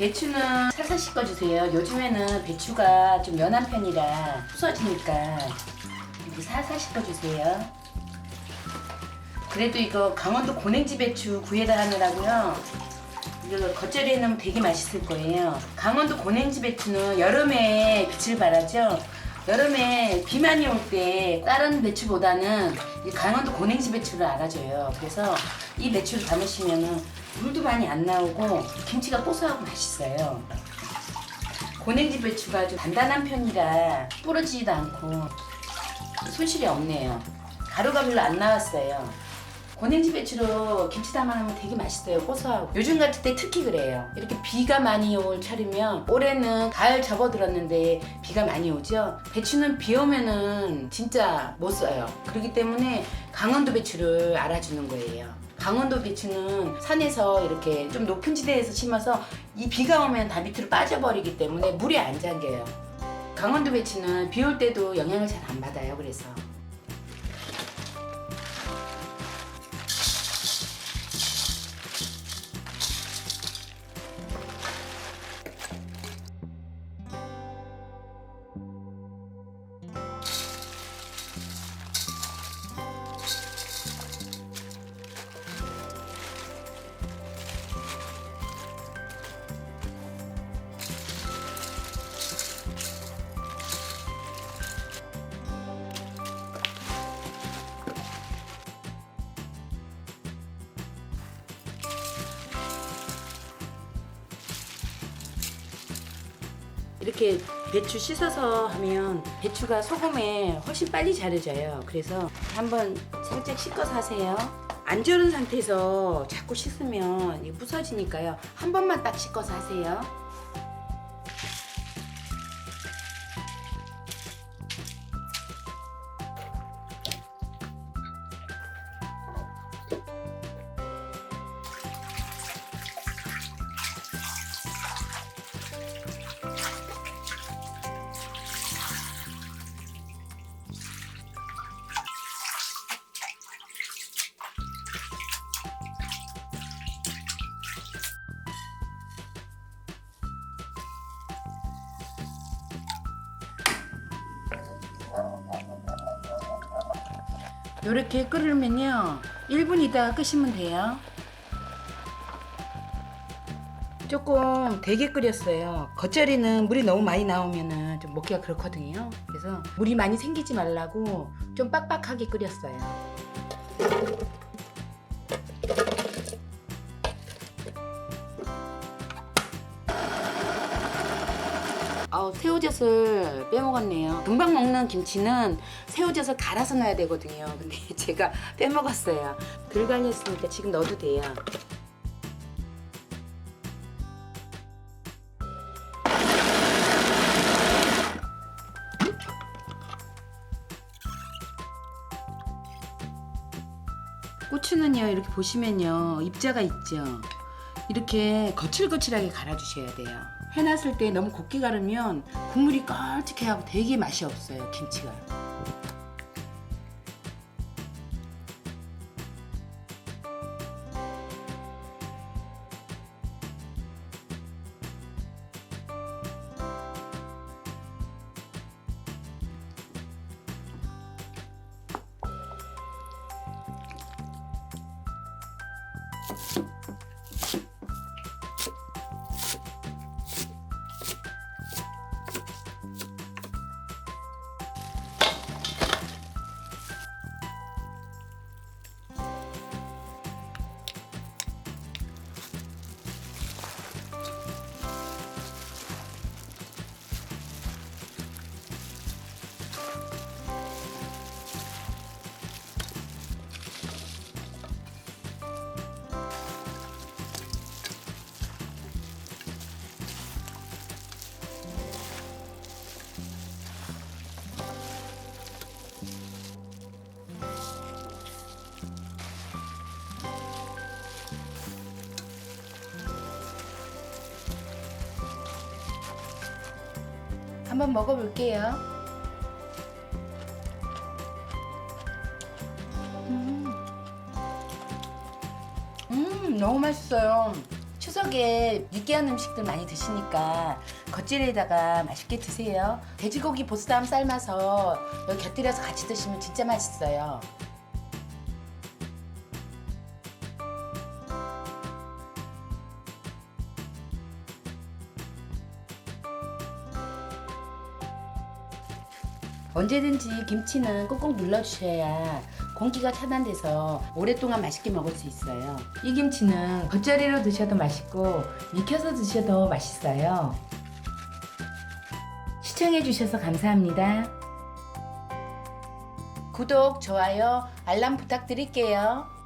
배추는 살살 씻어주세요. 요즘에는 배추가 좀 연한 편이라 부서지니까 이렇게 살살 씻어주세요. 그래도 이거 강원도 고냉지 배추 구해다 하느라고요. 이거 겉절이에 넣으면 되게 맛있을 거예요. 강원도 고냉지 배추는 여름에 빛을 발하죠. 여름에 비 많이 올 때 다른 배추보다는 이 강원도 고냉지 배추를 알아줘요. 그래서 이 배추를 담으시면은 물도 많이 안 나오고 김치가 고소하고 맛있어요. 고냉지 배추가 좀 단단한 편이라 부러지지도 않고 손실이 없네요. 가루가 별로 안 나왔어요. 고냉지 배추로 김치 담아놓으면 되게 맛있어요. 고소하고. 요즘 같을 때 특히 그래요. 이렇게 비가 많이 올 철이면 올해는 가을 접어들었는데 비가 많이 오죠. 배추는 비 오면은 진짜 못 써요. 그렇기 때문에 강원도 배추를 알아주는 거예요. 강원도 배추는 산에서 이렇게 좀 높은 지대에서 심어서 이 비가 오면 다 밑으로 빠져버리기 때문에 물이 안 잠겨요. 강원도 배추는 비 올 때도 영향을 잘 안 받아요. 그래서. 이렇게 배추 씻어서 하면 배추가 소금에 훨씬 빨리 자르져요. 그래서 한번 살짝 씻어서 하세요. 안 절은 상태에서 자꾸 씻으면 부서지니까요. 한 번만 딱 씻어서 하세요. 이렇게 끓으면요. 1분 있다가 끄시면 돼요. 조금 되게 끓였어요. 겉절이는 물이 너무 많이 나오면은 좀 먹기가 그렇거든요. 그래서 물이 많이 생기지 말라고 좀 빡빡하게 끓였어요. 아우 새우젓을 빼먹었네요. 금방 먹는 김치는 새우젓을 갈아서 넣어야 되거든요. 근데 제가 빼먹었어요. 덜 갈렸으니까 지금 넣어도 돼요. 고추는요 이렇게 보시면요 입자가 있죠. 이렇게 거칠거칠하게 갈아주셔야 돼요. 해놨을 때 너무 곱게 갈으면 국물이 껄쭉해하고 되게 맛이 없어요 김치가. 한번 먹어볼게요. 음, 음 너무 맛있어요. 추석에 느끼한 음식들 많이 드시니까 겉절이에다가 맛있게 드세요. 돼지고기 보쌈 삶아서 곁들여서 같이 드시면 진짜 맛있어요. 언제든지 김치는 꾹꾹 눌러주셔야 공기가 차단돼서 오랫동안 맛있게 먹을 수 있어요. 이 김치는 겉절이로 드셔도 맛있고 익혀서 드셔도 맛있어요. 시청해주셔서 감사합니다. 구독, 좋아요, 알람 부탁드릴게요.